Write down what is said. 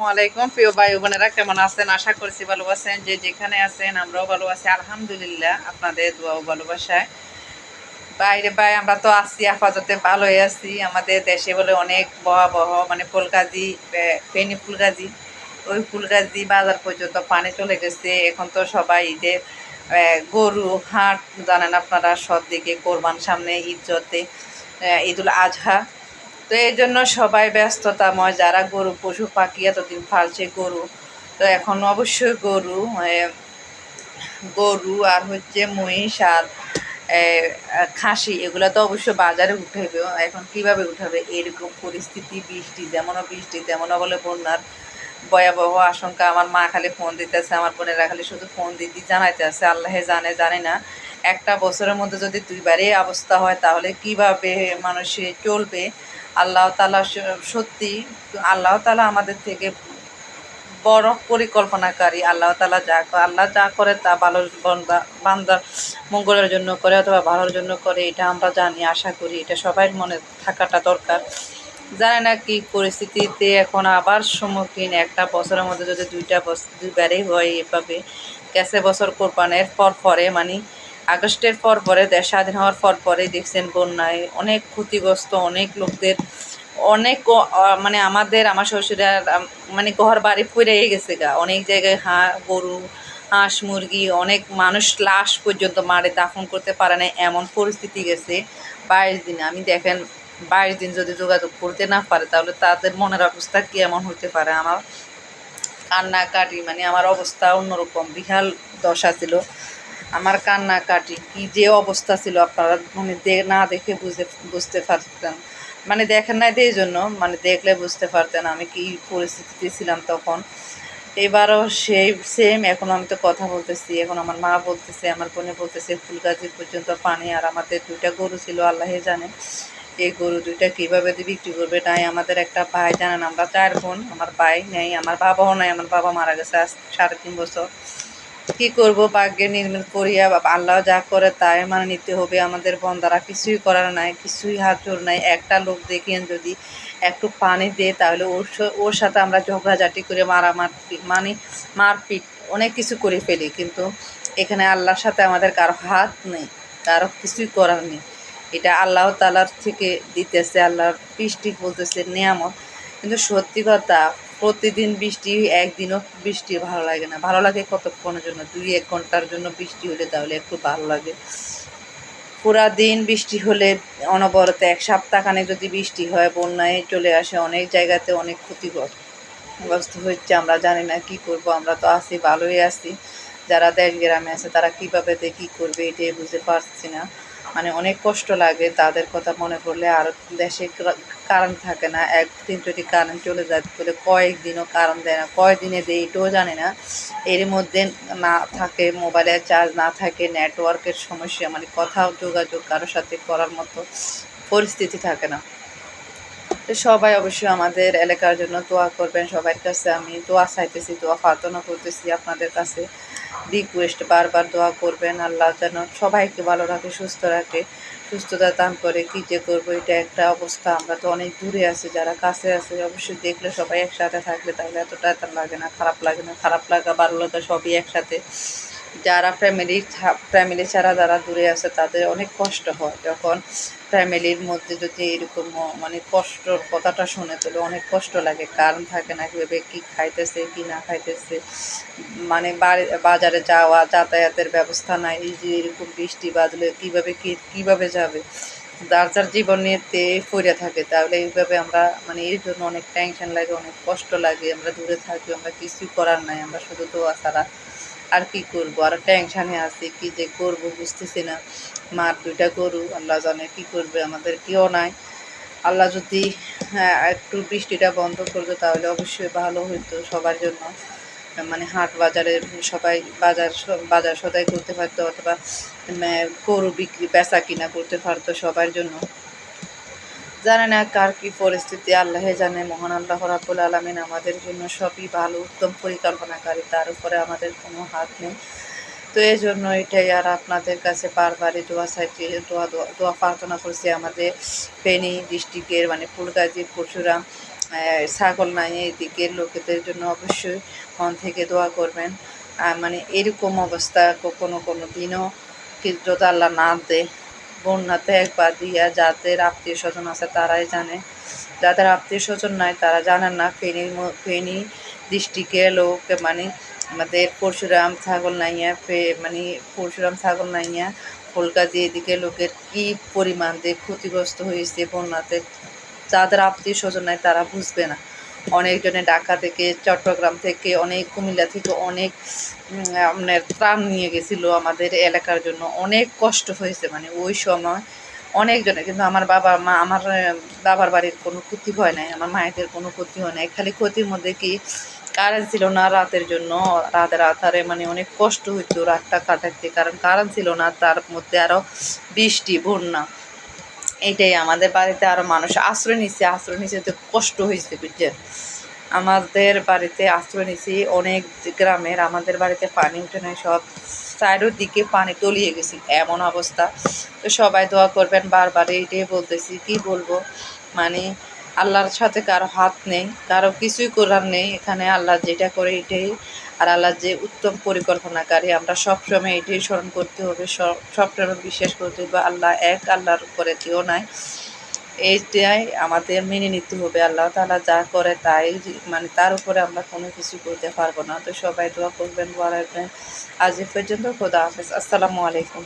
আসসালামাইকুম প্রিয় ভাই বোনেরা, কেমন আছেন? আশা করছি ভালো আছেন। যে যেখানে আছেন, আমরাও ভালো আছি। আলহামদুলিল্লাহ, আপনাদের দোয়াও ভালোবাসায়। বাইরে ভাই, আমরা তো আছি, আপাতত ভালোই আছি। আমাদের দেশে বলে অনেক ভয়াবহ মানে ফুলগাজি ফেনি ফুলগাজি। ওই ফুলগাজি বাজার পর্যন্ত পানি চলে গেছে। এখন তো সবাই ঈদের গরু, হাট, জানেন আপনারা, সব দিকে কোরবান সামনে, ঈদ ঈদুল আজহা তো এই জন্য সবাই ব্যস্ততাময় যারা গরু, পশু পাখি এতদিন ফালছে গরু, তো এখন অবশ্যই গরু গরু আর হচ্ছে মহিষ আর খাসি, এগুলো তো অবশ্যই বাজারে উঠাবে এখন কীভাবে উঠাবে? এরকম পরিস্থিতি, বৃষ্টি যেমনও বৃষ্টি, তেমনও বলে বন্যার ভয়াবহ আশঙ্কা। আমার মা খালি ফোন দিতেছে, আমার বোনেরা খালি শুধু ফোন দিদি জানাইতে আছে, আল্লাহে জানে জানে না। একটা বছরের মধ্যে যদি দুইবারই অবস্থা হয়, তাহলে কীভাবে মানুষে চলবে? আল্লাহ তালা সত্যি আল্লাহ তালা আমাদের থেকে বড় পরিকল্পনাকারী। আল্লাহ তালা যা আল্লাহ যা করে তা ভালো বন্দা বান্দার মঙ্গলের জন্য করে অথবা ভালোর জন্য করে, এটা আমরা জানি, আশা করি, এটা সবাই মনে থাকাটা দরকার। জানে না কি পরিস্থিতিতে এখন আবার সম্মুখীন, একটা বছরের মধ্যে যদি দুইটা বছর দুইবারই হয় এভাবে, গেছে বছর কোরবানের পর পরে মানে আগস্টের পর পরে, দেশ স্বাধীন হওয়ার পর পরে দেখছেন বন্যায় অনেক ক্ষতিগ্রস্ত, অনেক লোকদের, অনেক মানে আমাদের, আমার শ্বশুরের মানে ঘর বাড়ি পুড়ে গেছে গা। অনেক জায়গায় হাঁ, গরু, হাঁস, মুরগি, অনেক মানুষ লাশ পর্যন্ত মারে, দাফন করতে পারে না এমন পরিস্থিতি গেছে বাইশ দিনে। আমি দেখেন, বাইশ দিন যদি যোগাযোগ করতে না পারে, তাহলে তাদের মনের অবস্থা কি এমন হতে পারে? আমার কান্নাকাটি মানে আমার অবস্থা অন্যরকম। বিশাল দশা ছিল। আমার কান্নাকাটি, কি যে অবস্থা ছিল আপনারা মানে না দেখে বুঝে, বুঝতে পারতেন। মানে দেখেন নাই এই জন্য মানে দেখলে বুঝতে পারতেন আমি কি পরিস্থিতিতে ছিলাম তখন। এবারও সেই সেম এখন আমি তো কথা বলতেছি, এখন আমার মা বলতেছে, আমার বোনে বলতেছে ফুলগাছি পর্যন্ত পানি আর আমাদের দুইটা গরু ছিল, আল্লাহে জানে। এই গরু দুইটা কীভাবে বিক্রি করবে, নাই আমাদের একটা ভাই জানেন, আমরা চার বোন, আমার ভাই নেই, আমার বাবাও নাই, আমার বাবা মারা গেছে সাড়ে তিন বছর। কি করব? ভাগ্যে নির্মিল করিয়া আল্লাহ যা করে তাই মানে নিতে হবে। আমাদের বন্দারা কিছুই করার নাই, কিছুই হাত জোর নাই। একটা লোক দেখিয়েন যদি একটু পানি দেয় তাহলে ওর ওর সাথে আমরা ঝগড়াঝাটি করে মারামার মানে মারপিট অনেক কিছু করে ফেলি। কিন্তু এখানে আল্লাহর সাথে আমাদের কারও হাত নেই, কারও কিছুই করার নেই। এটা আল্লাহ তালার থেকে দিতেছে, আল্লাহর বৃষ্টি বলতেছে নিয়ামত। কিন্তু সত্যি কথা প্রতিদিন বৃষ্টি, একদিনও বৃষ্টি ভালো লাগে না। ভালো লাগে কতক্ষণের জন্য? দুই, এক ঘণ্টার জন্য বৃষ্টি হলে তাহলে একটু ভালো লাগে। পুরা দিন বৃষ্টি হলে অনবরত এক সপ্তাহখানে যদি বৃষ্টি হয়, বন্যায় চলে আসে, অনেক জায়গাতে অনেক ক্ষতিগ্রস্ত হচ্ছে। আমরা জানি না কি করব, আমরা তো আছি, ভালোই আছি। যারা দেশ গ্রামে আছে, তারা কীভাবে কী করবে, এটাই বুঝতে পারছি না। মানে অনেক কষ্ট লাগে, তাদের কথা মনে পড়লে আর দেশে কারেন্ট থাকে না। একদিন যদি কারেন্ট চলে যায়, তাহলে কয়েকদিনও কারেন্ট দেয় না। কয়দিনে দেয় এটাও জানে না। এর মধ্যে না থাকে মোবাইলের চার্জ না থাকে নেটওয়ার্কের সমস্যা মানে কথা যোগাযোগ কারোর সাথে করার মতো পরিস্থিতি থাকে না। তো সবাই অবশ্যই আমাদের এলাকার জন্য দোয়া করবেন সবার কাছে আমি দোয়া চাইতেছি, দোয়া প্রার্থনা করতেছি আপনাদের কাছে। রিকোয়েস্ট বারবার দোয়া করবেন, আল্লাহ যেন সবাইকে ভালো রাখে, সুস্থ রাখে, সুস্থতা দান করে। কী যে করব, এটা একটা অবস্থা। আমরা তো অনেক দূরে আছি, যারা কাছে আছে, অবশ্যই দেখলে সবাই একসাথে থাকলে তাহলে এতটা এত লাগে না, খারাপ লাগে না। খারাপ লাগা ভালো লাগা সবই একসাথে। যারা ফ্যামিলি ফ্যামিলি ছাড়া যারা দূরে আছে, তাদের অনেক কষ্ট হয়। যখন ফ্যামিলির মধ্যে যদি এরকম মানে কষ্টর কথাটা শুনে তাহলে অনেক কষ্ট লাগে। কারণ থাকে না, কীভাবে কী খাইতেছে, কি না খাইতেছে। মানে বাজারে যাওয়া, যাতায়াতের ব্যবস্থা নাই, এই যে এরকম বৃষ্টি বাদলে কীভাবে কী, কীভাবে যাবে? যার যার জীবন নিয়ে পড়ে থাকে, তাহলে এইভাবে আমরা মানে এর জন্য অনেক টেনশন লাগে, অনেক কষ্ট লাগে। আমরা দূরে থাকি, আমরা কিছুই করার নাই, আমরা শুধু দোয়া ছাড়া আর কি করব? আর টেনশানে আছি কি যে করব বুঝতেছি না। মার দুইটা গরু আল্লাহ জানে কি করবে আমাদের কেউ নাই। আল্লাহ যদি হ্যাঁ, একটু বৃষ্টিটা বন্ধ করতো তাহলে অবশ্যই ভালো হতো সবার জন্য। মানে হাট বাজারে সবাই বাজার বাজার সদাই করতে পারতো অথবা গরু বিক্রি বেচা কিনা করতে পারতো সবার জন্য। জানে না কার কি পরিস্থিতি আল্লাহে জানে। মহান আল্লাহ রাবুল আলমিন আমাদের জন্য সবই ভালো, উত্তম পরিকল্পনাকারী, তার উপরে আমাদের কোনো হাত নেই। তো এই জন্য এটাই আর আপনাদের কাছে বারবারই দোয়া চাইছি দোয়া দোয়া প্রার্থনা করছি আমাদের ফেনী ডিস্ট্রিক্টের মানে ফুলগাজী, পরশুরাম ছাগল নাই এইদিকে লোকেদের জন্য অবশ্যই মন থেকে দোয়া করবেন। মানে এরকম অবস্থা কখনো কোনো দিনও কি যদি আল্লাহ না দেয়। বন্যাতে একবার দিয়া যাদের আত্মীয় স্বজন আছে তারাই জানে। যাদের আত্মীয় স্বজন নাই তারা জানেন না। ফেনীর ম- ফেনী ডিস্ট্রিক্টে লোক মানে আমাদের পরশুরাম ছাগল নাইয়া, ফে- মানে পরশুরাম ছাগল নাইয়া ফুলগাজি এদিকে লোকের কি পরিমাণ দিয়ে ক্ষতিগ্রস্ত হয়েছে বন্যাতে, যাদের আত্মীয় স্বজন নাই তারা বুঝবে না। অনেকজনে ঢাকা থেকে, চট্টগ্রাম থেকে, অনেক কুমিল্লা থেকে অনেক আপনার ত্রাণ নিয়ে গেছিল আমাদের এলাকার জন্য। অনেক কষ্ট হয়েছে মানে ওই সময় অনেকজনে, কিন্তু আমার বাবা, মা, আমার বাবার বাড়ির কোনো ক্ষতি হয় নাই, আমার মায়েদের কোনো ক্ষতি হয় নাই। খালি ক্ষতির মধ্যে কি কারেন্ট ছিল না রাতের জন্য রাতের আধারে মানে অনেক কষ্ট হইতো রাতটা কাটাতে কারণ কারেন্ট ছিল না, তার মধ্যে আরও বৃষ্টি বন্যা। এটাই, আমাদের বাড়িতে আরও মানুষ আশ্রয় নিছে আশ্রয় নিছে তো কষ্ট হয়েছে বুঝছেন আমাদের বাড়িতে আশ্রয় নিছি, অনেক গ্রামের আমাদের বাড়িতে পানি উঠে নাই, সব সাইডের দিকে পানি তলিয়ে গেছি, এমন অবস্থা। তো সবাই দোয়া করবেন, বারবার এইটাই বলতেছি, কি বলব? মানে আল্লাহর সাথে কারও হাত নেই, কারও কিছুই করার নেই। এখানে আল্লাহ যেটা করে এটাই। আর আল্লাহ যে উত্তম পরিকল্পনাকারী, আমরা সবসময় এটাই স্মরণ করতে হবে। সব- সবসময় বিশ্বাস করতে হবে, আল্লাহ এক, আল্লাহর উপরে কেউ নাই। এইটাই আমাদের মেনে নিতে হবে। আল্লাহ তাআলা যা করে তাই মানে তার উপরে আমরা কোনো কিছু করতে পারব না। তো সবাই দোয়া করবেন বলা আজ এ পর্যন্ত খোদা হাফেজ। আসসালামু আলাইকুম।